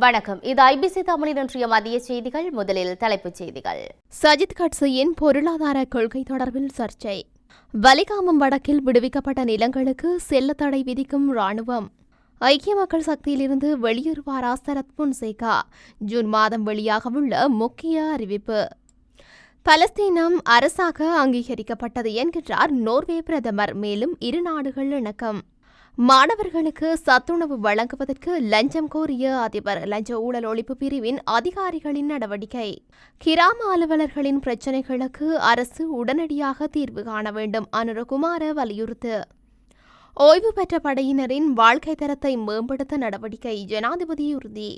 வணக்கம். இது ஐபிசி தமிழின் இன்றைய மதிய செய்திகள். முதலில் தலைப்புச் செய்திகள். சஜித் கட்சியின் பொருளாதார கொள்கை தொடர்பில் சர்ச்சை. வலிகாமம் வடக்கில் விடுவிக்கப்பட்ட நிலங்களுக்கு செல்ல தடை விதிக்கும் ராணுவம் ஐக்கிய மக்கள் சக்தியிலிருந்து வெளியேறுவாரா சரத் பொன்சேகா ஜூன் மாதம் வெளியாகவுள்ள முக்கிய அறிவிப்பு. பலஸ்தீனம் அரசாக அங்கீகரிக்கப்பட்டது என்கின்றார் நோர்வே பிரதமர். மேலும் இரு நாடுகள் இணக்கம். மாணவர்களுக்கு சத்துணவு வழங்குவதற்கு லஞ்சம் கோரிய அதிபர் லஞ்ச ஊழல் ஒழிப்பு பிரிவின் அதிகாரிகளின் நடவடிக்கை. கிராம அலுவலர்களின் பிரச்சினைகளுக்கு அரசு உடனடியாக தீர்வு காண வேண்டும் அனுரகுமார வலியுறுத்து. ஓய்வு பெற்ற படையினரின் வாழ்க்கை தரத்தை மேம்படுத்த நடவடிக்கை ஜனாதிபதி உறுதி.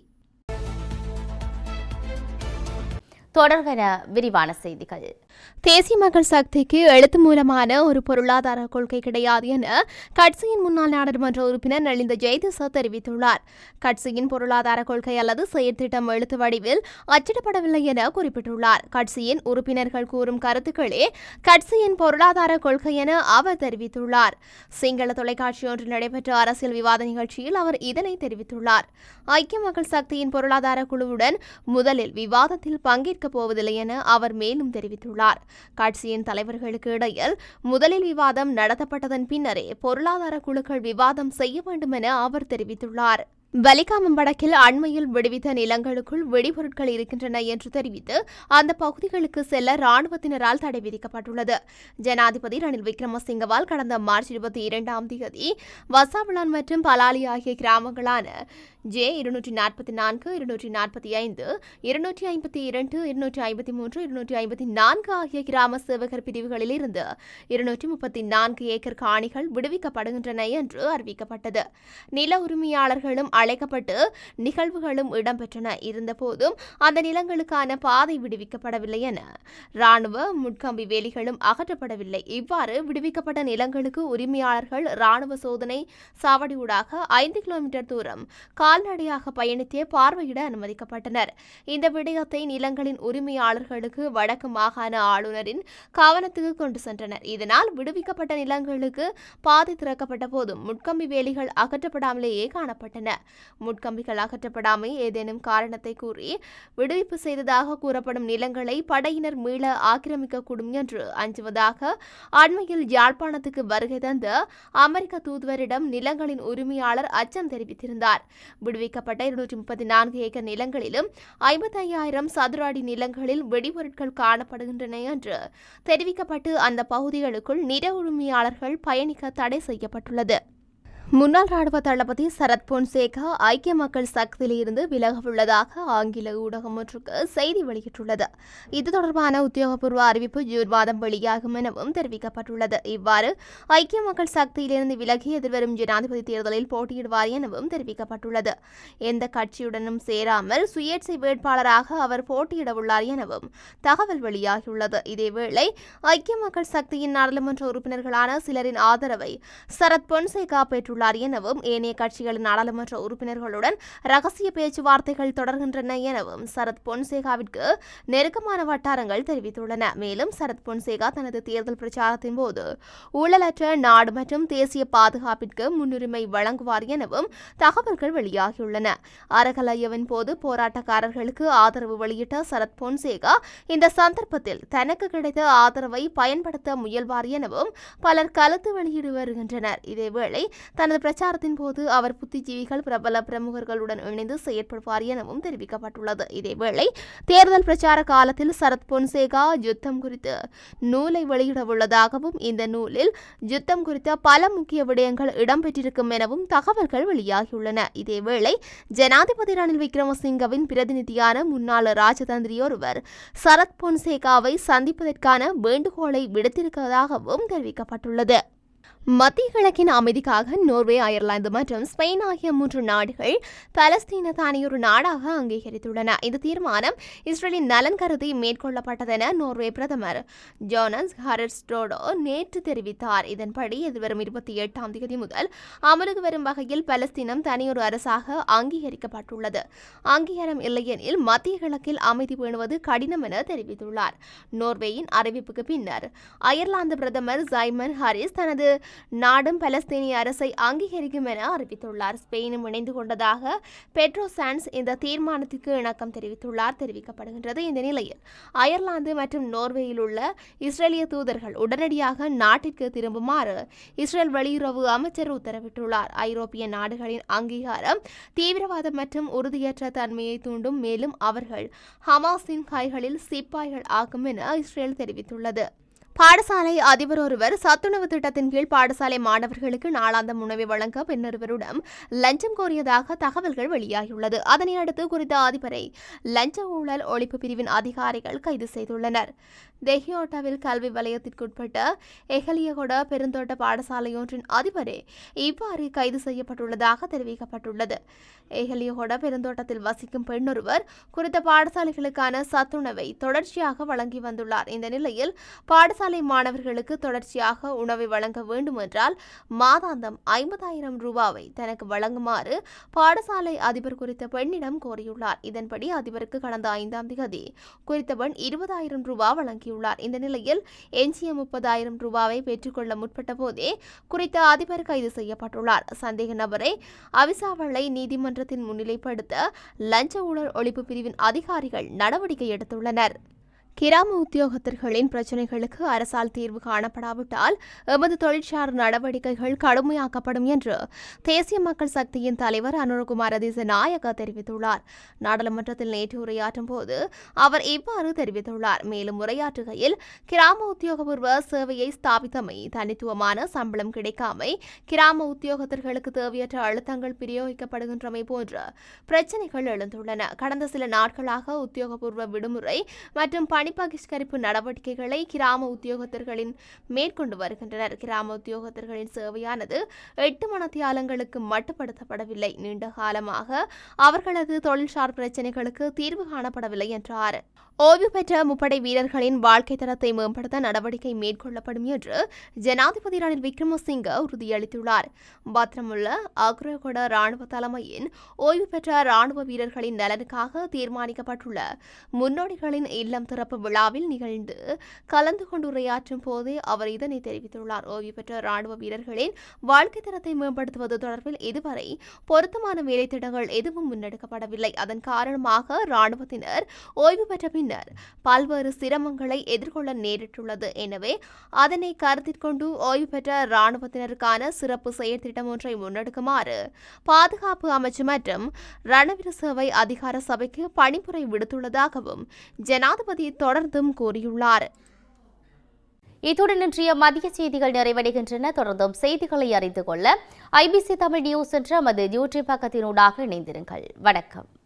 தொடர்பென விரிவான செய்திகள். தேசிய மக்கள் சக்திக்கு எழுத்து மூலமான ஒரு பொருளாதார கொள்கை கிடையாது என கட்சியின் முன்னாள் நாடாளுமன்ற உறுப்பினர் நலிந்த ஜெயதிசா தெரிவித்துள்ளார். கட்சியின் பொருளாதார கொள்கை அல்லது செயற்திட்டம் எழுத்து வடிவில் அச்சிடப்படவில்லை என குறிப்பிட்டுள்ளார். கட்சியின் உறுப்பினர்கள் கூறும் கருத்துக்களே கட்சியின் பொருளாதார கொள்கை என அவர் தெரிவித்துள்ளார். சிங்கள தொலைக்காட்சி ஒன்றில் நடைபெற்ற அரசியல் விவாத நிகழ்ச்சியில் அவர் இதனை தெரிவித்துள்ளார். ஐக்கிய மக்கள் சக்தியின் பொருளாதார குழுவுடன் முதலில் விவாதத்தில் பங்கேற்கப் போவதில்லை என அவர் மேலும் தெரிவித்துள்ளார். கட்சியின் தலைவர்களுக்கு இடையில் முதலில் விவாதம் நடத்தப்பட்டதன் பின்னரே பொருளாதார குழுக்கள் விவாதம் செய்ய வேண்டும் என அவர் தெரிவித்துள்ளார். வலிகாமம் வடக்கில் அண்மையில் விடுவித்த நிலங்களுக்குள் வெடிபொருட்கள் இருக்கின்றன என்று தெரிவித்து அந்த பகுதிகளுக்கு செல்ல ராணுவத்தினரால் தடை விதிக்கப்பட்டுள்ளது. ஜனாதிபதி ரணில் விக்ரமசிங்கவால் கடந்த மார்ச் இருபத்தி இரண்டாம் தேதி வசாவளான் மற்றும் பலாலி ஆகிய கிராமங்களான ஜே இருநூற்றி நாற்பத்தி நான்கு இருநூற்றி நாற்பத்தி ஐந்து இருநூற்றி ஐம்பத்தி இரண்டு இருநூற்றி ஐம்பத்தி மூன்று இருநூற்றி ஐம்பத்தி நான்கு ஆகிய கிராம சேவகர் பிரிவுகளில் இருந்து இருநூற்றி முப்பத்தி நான்கு ஏக்கர் காணிகள் விடுவிக்கப்படுகின்றன என்று அறிவிக்கப்பட்டது. நில உரிமையாளர்களும் அழைக்கப்பட்டு நிகழ்வுகளும் இடம்பெற்றன. இருந்தபோதும் அந்த நிலங்களுக்கான பாதை விடுவிக்கப்படவில்லை என ராணுவ முட்கம்பி வேலிகளும் அகற்றப்படவில்லை. இவ்வாறு விடுவிக்கப்பட்ட நிலங்களுக்கு உரிமையாளர்கள் ராணுவ சோதனை சாவடியூடாக ஐந்து கிலோமீட்டர் தூரம் கால்நடையாக பயணித்தே பார்வையிட அனுமதிக்கப்பட்டனர். இந்த விடயத்தை நிலங்களின் உரிமையாளர்களுக்கு வடக்கு மாகாண ஆளுநரின் கவனத்துக்கு கொண்டு சென்றனர். இதனால் விடுவிக்கப்பட்ட நிலங்களுக்கு பாதை திறக்கப்பட்ட போதும் முட்கம்பி வேலிகள் அகற்றப்படாமலேயே காணப்பட்டன. முட்கம்பிகள் அகற்றப்படாமை ஏதேனும் காரணத்தை கூறி விடுவிப்பு செய்ததாக கூறப்படும் நிலங்களை படையினர் மீள ஆக்கிரமிக்கக்கூடும் என்று அஞ்சுவதாக அண்மையில் யாழ்ப்பாணத்துக்கு வருகை தந்த அமெரிக்க தூதுவரிடம் நிலங்களின் உரிமையாளர் அச்சம் தெரிவித்திருந்தார். விடுவிக்கப்பட்ட இருநூற்றி முப்பத்தி நான்கு ஏக்கர் நிலங்களிலும் ஐம்பத்தையாயிரம் சதுர அடி நிலங்களில் வெடிபொருட்கள் காணப்படுகின்றன என்று தெரிவிக்கப்பட்டு அந்த பகுதிகளுக்குள் நில உரிமையாளர்கள் பயணிக்க தடை செய்யப்பட்டுள்ளது. முன்னாள் ராணுவ தளபதி சரத் பொன்சேகா ஐக்கிய மக்கள் சக்தியிலிருந்து விலகவுள்ளதாக ஆங்கில ஊடகம் ஒன்றுக்கு செய்தி வெளியிட்டுள்ளது. இது தொடர்பான உத்தியோகபூர்வ அறிவிப்பு ஜூன் மாதம் வெளியாகும் எனவும் தெரிவிக்கப்பட்டுள்ளது. இவ்வாறு ஐக்கிய மக்கள் சக்தியிலிருந்து விலகி எதிர்வரும் ஜனாதிபதி தேர்தலில் போட்டியிடுவார் எனவும் தெரிவிக்கப்பட்டுள்ளது. எந்த கட்சியுடனும் சேராமல் சுயேட்சை வேட்பாளராக அவர் போட்டியிடவுள்ளார் எனவும் தகவல் வெளியாகியுள்ளது. இதேவேளை ஐக்கிய மக்கள் சக்தியின் நாடாளுமன்ற உறுப்பினர்களான சிலரின் ஆதரவை சரத் பொன்சேகா பெற்றுள்ளார் உள்ளார் எனவும் ஏனைய கட்சிகளின் நாடாளுமன்ற உறுப்பினர்களுடன் ரகசிய பேச்சுவார்த்தைகள் தொடர்கின்றன எனவும் சரத் பொன்சேகாவிற்கு நெருக்கமான வட்டாரங்கள் தெரிவித்துள்ளன. மேலும் சரத் பொன்சேகா தனது தேர்தல் பிரச்சாரத்தின் போது ஊழலற்ற நாடு மற்றும் தேசிய பாதுகாப்பிற்கு முன்னுரிமை வழங்குவார் எனவும் தகவல்கள் வெளியாகியுள்ளன. அரகலையவின் போது போராட்டக்காரர்களுக்கு ஆதரவு வெளியிட்ட சரத் பொன்சேகா இந்த சந்தர்ப்பத்தில் தனக்கு கிடைத்த ஆதரவை பயன்படுத்த முயல்வார் எனவும் பலர் கலத்து வெளியிட்டு வருகின்றனர். இதேவேளை தனது பிரச்சாரத்தின் போது அவர் புத்திஜீவிகள் பிரபல பிரமுகர்களுடன் இணைந்து செயற்படுவார் எனவும் தெரிவிக்கப்பட்டுள்ளது. இதேவேளை தேர்தல் பிரச்சார காலத்தில் சரத் பொன்சேகா யுத்தம் குறித்து நூலை வெளியிடவுள்ளதாகவும் இந்த நூலில் யுத்தம் குறித்த பல முக்கிய விடயங்கள் இடம்பெற்றிருக்கும் எனவும் தகவல்கள் வெளியாகியுள்ளன. இதேவேளை ஜனாதிபதி ரணில் விக்ரமசிங்கவின் பிரதிநிதியான முன்னாள் ராஜதந்திரியொருவர் சரத் பொன்சேகாவை சந்திப்பதற்கான வேண்டுகோளை விடுத்திருப்பதாகவும் தெரிவிக்கப்பட்டுள்ளது. மத்திய கிழக்கின் அமைதிக்காக நோர்வே அயர்லாந்து மற்றும் ஸ்பெயின் ஆகிய மூன்று நாடுகள் பலஸ்தீன தானியொரு நாடாக அங்கீகரித்துள்ளன. இந்த தீர்மானம் இஸ்ரேலின் நலன் கருதி மேற்கொள்ளப்பட்டதென நோர்வே பிரதமர் ஜோனஸ் ஹரட்ஸ்டோடோ நேற்று தெரிவித்தார். இதன்படி எதிர்வரும் இருபத்தி எட்டாம் தேதி முதல் அமலுக்கு வரும் வகையில் பலஸ்தீனம் தனியொரு அரசாக அங்கீகரிக்கப்பட்டுள்ளது. அங்கீகாரம் இல்லையெனில் மத்திய கிழக்கில் அமைதி பேணுவது கடினம் என தெரிவித்துள்ளார். நோர்வேயின் அறிவிப்புக்கு பின்னர் அயர்லாந்து பிரதமர் ஜைமன் ஹாரிஸ் தனது நாடும் பலஸ்தீனிய அரசை அங்கீகரிக்கும் என அறிவித்துள்ளார். ஸ்பெயினும் இணைந்து கொண்டதாக பெட்ரோ சான்ஸ் இந்த தீர்மானத்திற்கு இணக்கம் தெரிவித்துள்ளார். தெரிவிக்கப்படுகின்றது இந்த நிலையில் அயர்லாந்து மற்றும் நோர்வேயில் உள்ள இஸ்ரேலிய தூதர்கள் உடனடியாக நாட்டிற்கு திரும்புமாறு இஸ்ரேல் வெளியுறவு அமைச்சர் உத்தரவிட்டுள்ளார். ஐரோப்பிய நாடுகளின் அங்கீகாரம் தீவிரவாதம் மற்றும் உறுதியற்ற தன்மையை தூண்டும் மேலும் அவர்கள் ஹமாஸின் கைகளில் சிப்பாய்கள் ஆகும் என இஸ்ரேல் தெரிவித்துள்ளது. பாடசாலை அதிபர் ஒருவர் சத்துணவு திட்டத்தின் கீழ் பாடசாலை மாணவர்களுக்கு நாளாந்தம் உணவை வழங்க பெண்ணொருவரிடம் லஞ்சம் கோரியதாக தகவல்கள் வெளியாகியுள்ளது. அதனை அடுத்து குறித்த அதிபரை லஞ்ச ஊழல் ஒழிப்பு பிரிவின் அதிகாரிகள் கைது செய்துள்ளனர். தெஹியோட்டாவில் கல்வி வலயத்திற்குட்பட்ட எஹலியகொட பெருந்தோட்ட பாடசாலையொன்றின் அதிபரே இவ்வாறு கைது செய்யப்பட்டுள்ளதாக தெரிவிக்கப்பட்டுள்ளது. எஹலியகொட பெருந்தோட்டத்தில் வசிக்கும் பெண்ணொருவர் குறித்த பாடசாலைகளுக்கான சத்துணவை தொடர்ச்சியாக வழங்கி வந்துள்ளார். இந்த நிலையில் பாடசாலை மாணவர்களுக்கு தொடர்ச்சியாக உணவை வழங்க வேண்டுமென்றால் மாதாந்தம் ஐம்பதாயிரம் ரூபாவை தனக்கு வழங்குமாறு பாடசாலை அதிபர் குறித்த பெண்ணிடம் கோரியுள்ளார். இதன்படி அதிபருக்கு கடந்த ஐந்தாம் தேதி குறித்த பெண் இருபதாயிரம் ரூபாய் வழங்கியுள்ளார். இந்த நிலையில் எஞ்சிய முப்பதாயிரம் ரூபாவை பெற்றுக்கொள்ள முற்பட்ட போதே குறித்த அதிபர் கைது செய்யப்பட்டுள்ளார். சந்தேக நபரை அவிசாவளை நீதிமன்றத்தின் முன்னிலைப்படுத்த லஞ்ச ஊழல் ஒழிப்பு பிரிவின் அதிகாரிகள் நடவடிக்கை எடுத்துள்ளனர். கிராம உத்தியோகத்தர்களின் பிரச்சினைகளுக்கு அரசால் தீர்வு காணப்படாவிட்டால் எமது தொழிற்சார் நடவடிக்கைகள் கடுமையாக்கப்படும் என்று தேசிய மக்கள் சக்தியின் தலைவர் அனுரகுமார திசநாயக்க தெரிவித்துள்ளார். நாடாளுமன்றத்தில் நேற்று உரையாற்றும் போது அவர் இவ்வாறு தெரிவித்துள்ளார். மேலும் உரையாற்றுகையில் கிராம உத்தியோகபூர்வ சேவையை ஸ்தாபித்தமை தனித்துவமான சம்பளம் கிடைக்காமை கிராம உத்தியோகத்தர்களுக்கு தேவையற்ற அழுத்தங்கள் பிரயோகிக்கப்படுகின்றமை போன்ற பிரச்சினைகள் எழுந்துள்ளன. கடந்த சில நாட்களாக உத்தியோகபூர்வ விடுமுறை மற்றும் பணி பகிஷ்கரிப்பு நடவடிக்கைகளை கிராம உத்தியோகத்தர்களின் மேற்கொண்டு வருகின்றனர். கிராம உத்தியோகத்தர்களின் சேவையானது எட்டு மணத்தியாலங்களுக்கு மட்டுப்படுத்தப்படவில்லை. நீண்ட காலமாக அவர்களது தொழில்சார் பிரச்சினைகளுக்கு தீர்வு காணப்படவில்லை என்றார். ஓய்வு பெற்ற முப்படை வீரர்களின் வாழ்க்கை தரத்தை மேம்படுத்த நடவடிக்கை மேற்கொள்ளப்படும் என்று ஜனாதிபதி ரணில் விக்ரமசிங்க உறுதியளித்துள்ளார். பத்திரமுள்ள அக்ரகொட ராணுவ தலைமையின் ஓய்வு பெற்ற ராணுவ வீரர்களின் நலனுக்காக தீர்மானிக்கப்பட்டுள்ள முன்னோடிகளின் இல்லம் திறப்பு விழாவில் நிகழ்ந்து கலந்து கொண்டு உரையாற்றும் போதே அவர் இதனை தெரிவித்துள்ளார். ஓய்வு பெற்ற ராணுவ வீரர்களின் வாழ்க்கை தரத்தை மேம்படுத்துவது தொடர்பில் இதுவரை பொருத்தமான வேலை திட்டங்கள் எதுவும் முன்னெடுக்கப்படவில்லை. அதன் காரணமாக ராணுவத்தினர் ஓய்வு பெற்ற பின்னர் பல்வேறு சிரமங்களை எதிர்கொள்ள நேரிட்டுள்ளது. எனவே அதனை கருத்தில் கொண்டு ஓய்வு பெற்ற ராணுவத்தினருக்கான சிறப்பு செயற்திட்டம் ஒன்றை முன்னெடுக்குமாறு பாதுகாப்பு அமைச்சு மற்றும் ரணவீர சேவை அதிகார சபைக்கு பணிப்புரை விடுத்துள்ளதாகவும் ஜனாதிபதி தொடர்ந்தும் கூறியுள்ளார். இத்துடன் இன்றைய மதிய செய்திகள் நிறைவடைகின்றன. தொடர்ந்தும் செய்திகளை அறிந்து கொள்ள ஐபிசி தமிழ் நியூஸ் என்ற நமது யூடியூப் பக்கத்தினூடாக இணைந்திருங்கள். வணக்கம்.